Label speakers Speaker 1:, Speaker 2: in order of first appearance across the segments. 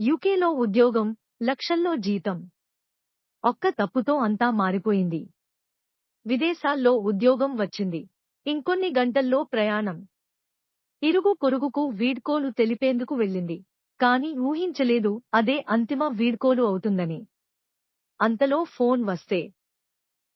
Speaker 1: యూకేలో ఉద్యోగం లక్షల్లో జీతం. ఒక్క తప్పుతో అంతా మారిపోయింది. విదేశాల్లో ఉద్యోగం వచ్చింది. ఇంకొన్ని గంటల్లో ప్రయాణం. ఇరుగు పొరుగుకు వీడ్కోలు తెలిపేందుకు వెళ్ళింది. కాని ఊహించలేదు అదే అంతిమ వీడ్కోలు అవుతుందని. అంతలో ఫోన్ వస్తే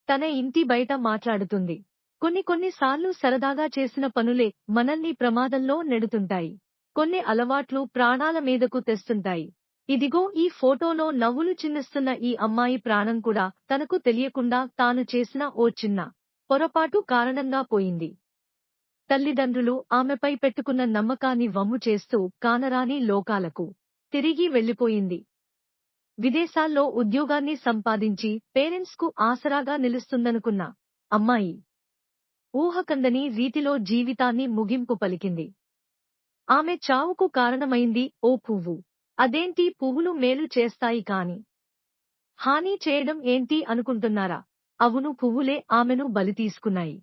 Speaker 1: తన ఇంటి బయట మాట్లాడుతుంది. కొన్ని కొన్నిసార్లు సరదాగా చేసిన పనులే మనల్ని ప్రమాదంలో నెడుతుంటాయి. కొన్ని అలవాట్లు ప్రాణాల మీదకు తెస్తుంటాయి. ఇదిగో ఈ ఫోటోలో నవ్వులు చిన్నిస్తున్న ఈ అమ్మాయి ప్రాణం కూడా తనకు తెలియకుండా తాను చేసిన ఓ చిన్న పొరపాటు కారణంగా పోయింది. తల్లిదండ్రులు ఆమెపై పెట్టుకున్న నమ్మకాన్ని వమ్ము చేస్తూ కానరాని లోకాలకు తిరిగి వెళ్ళిపోయింది విదేశాల్లో ఉద్యోగాన్ని సంపాదించి పేరెంట్స్కు ఆసరాగా నిలుస్తుందనుకున్న అమ్మాయి ఊహకందని రీతిలో జీవితాన్ని ముగింపు పలికింది. ఆమె చావుకు కారణమైంది ఓ పువ్వు. అదేంటి పువ్వులు మేలు చేస్తాయి కాని? హాని చేయడం ఏంటి అనుకుంటున్నారా? అవును పువ్వులే ఆమెను బలి తీసుకున్నాయి.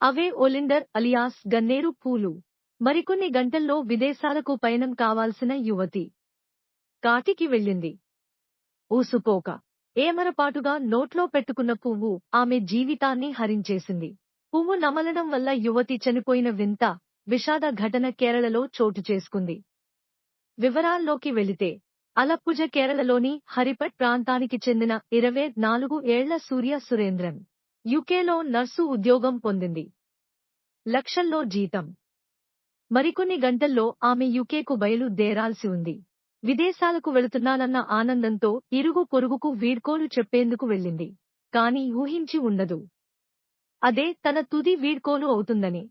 Speaker 1: అవే ఒలిండర్ అలియాస్ గన్నేరు పూలు. మరికొన్ని గంటల్లో విదేశాలకు పయనం కావాల్సిన యువతి. కాటికి వెళ్ళింది. ఊసుకోక ఏమరపాటుగా నోట్లో పెట్టుకున్న పువ్వు ఆమె జీవితాన్ని హరించేసింది. పువ్వు నమలడం వల్ల యువతి చనిపోయిన వింత విషాద ఘటన కేరళలో చోటు చేసుకుంది. వివరాల్లోకి వెళితే అలప్పుజ కేరళలోని హరిపట్ ప్రాంతానికి చెందిన ఇరవై నాలుగు ఏళ్ళ సూర్య సురేంద్రన్ యుకేలో నర్సు ఉద్యోగం పొందింది. లక్షల్లో జీతం. మరికొన్ని గంటల్లో ఆమె యుకేకు బయలుదేరాల్సి ఉంది. విదేశాలకు వెళుతున్నానన్న ఆనందంతో ఇరుగు పొరుగుకు వీడ్కోలు చెప్పేందుకు వెళ్ళింది. కాని ఊహించి ఉండదు. అదే తన తుది వీడ్కోలు అవుతుందని.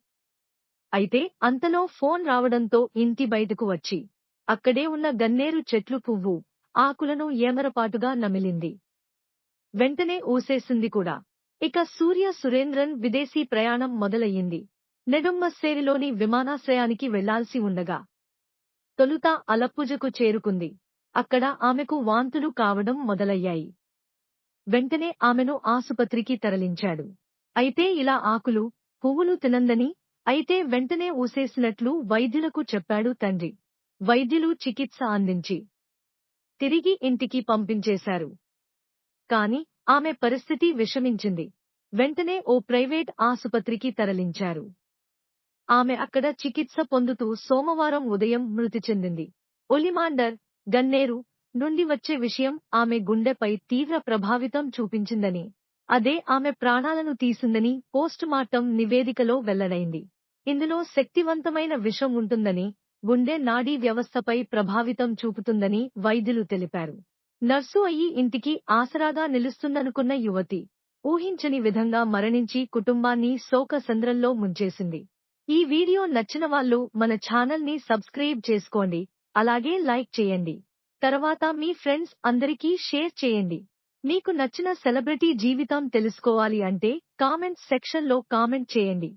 Speaker 1: అయితే అంతలో ఫోన్ రావడంతో ఇంటి బయటకు వచ్చి అక్కడే ఉన్న గన్నేరు చెట్లు పువ్వు ఆకులను ఏమరపాటుగా నమిలింది. వెంటనే ఊసేసింది కూడా. ఇక సూర్య సురేంద్రన్ విదేశీ ప్రయాణం మొదలయ్యింది. నెడుమ్మస్సేరిలోని విమానాశ్రయానికి వెళ్ళాల్సి ఉండగా తొలుత అలప్పుజకు చేరుకుంది. అక్కడ ఆమెకు వాంతులు కావడం మొదలయ్యాయి. వెంటనే ఆమెను ఆసుపత్రికి తరలించాడు. అయితే ఇలా ఆకులు పువ్వులు తినందని అయితే వెంటనే ఊసేసినట్లు వైద్యులకు చెప్పాడు తండ్రి. వైద్యులు చికిత్స అందించి తిరిగి ఇంటికి పంపించేశారు. కాని ఆమె పరిస్థితి విషమించింది. వెంటనే ఓ ప్రైవేట్ ఆసుపత్రికి తరలించారు. ఆమె అక్కడ చికిత్స పొందుతూ సోమవారం ఉదయం మృతి చెందింది. ఒలిమాండర్ గన్నేరు నుండి వచ్చే విషయం ఆమె గుండెపై తీవ్ర ప్రభావితం చూపించిందని అదే ఆమె ప్రాణాలను తీసిందని పోస్టుమార్టం నివేదికలో వెల్లడైంది. ఇందులో శక్తివంతమైన విషం ఉంటుందని గుండె నాడీ వ్యవస్థపై ప్రభావితం చూపుతుందని వైద్యులు తెలిపారు. నర్సు అయ్యి ఇంటికి ఆసరాగా నిలుస్తుందనుకున్న యువతి ఊహించని విధంగా మరణించి కుటుంబాన్ని శోక సంద్రంలో ముంచేసింది. ఈ వీడియో నచ్చిన వాళ్ళు మన ఛానల్ని సబ్స్క్రైబ్ చేసుకోండి అలాగే లైక్ చేయండి. తర్వాత మీ ఫ్రెండ్స్ అందరికీ షేర్ చేయండి. మీకు నచ్చిన సెలబ్రిటీ జీవితం తెలుసుకోవాలి అంటే కామెంట్స్ సెక్షన్లో కామెంట్ చేయండి.